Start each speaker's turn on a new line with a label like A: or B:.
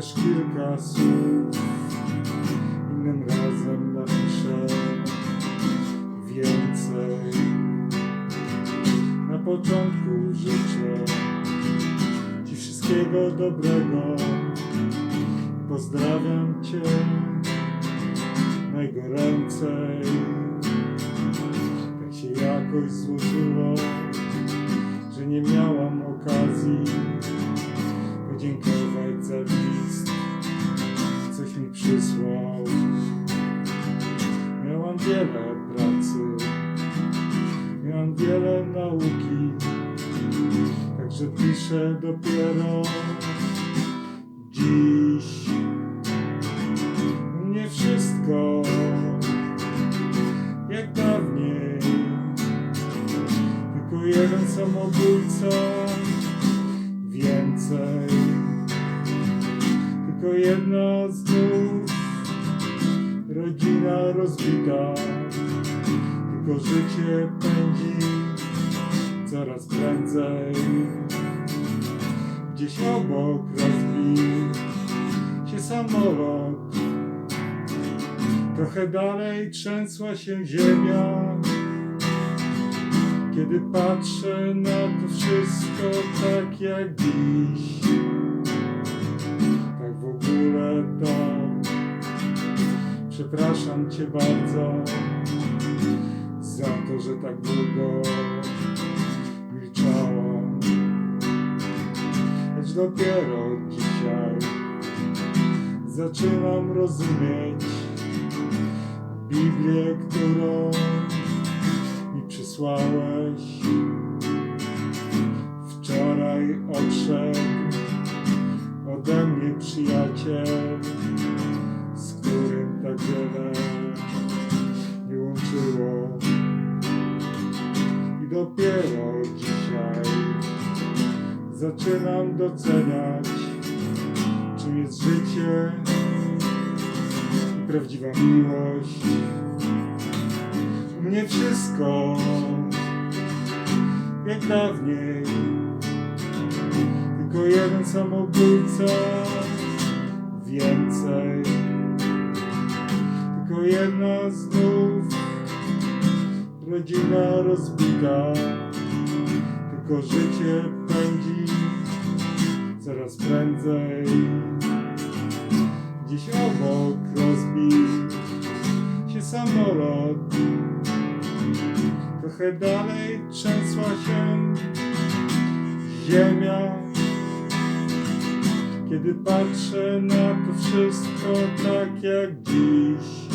A: kilka słów, innym razem napiszę więcej. Na początku życzę Ci wszystkiego dobrego. Pozdrawiam Cię najgoręcej. Tak się jakoś złożyło, że nie miałam okazji podziękować za list, coś mi przysłał. Miałam wiele pracy, miałam wiele nauki, także piszę dopiero dziś. Nie wszystko jak dawniej, tylko jeden samobójca więcej. Tylko jedna znów rodzina rozbita, tylko życie pędzi coraz prędzej. Gdzieś obok rozbił się samolot, trochę dalej trzęsła się ziemia. Kiedy patrzę na to wszystko tak jak dziś, ogóle to przepraszam Cię bardzo za to, że tak długo milczałam. Lecz dopiero dzisiaj zaczynam rozumieć Biblię, którą mi przysłałeś. Wczoraj odszedł ode mnie przyjaciel, z którym tak wiele nie łączyło. I dopiero dzisiaj zaczynam doceniać, czym jest życie i prawdziwa miłość. U mnie wszystko jak dawniej, tylko jeden samobójca więcej. Tylko jedna znów rodzina rozbita, tylko życie pędzi coraz prędzej. Gdzieś obok rozbił się samolot, trochę dalej trzęsła się ziemia. Kiedy patrzę na to wszystko tak jak dziś,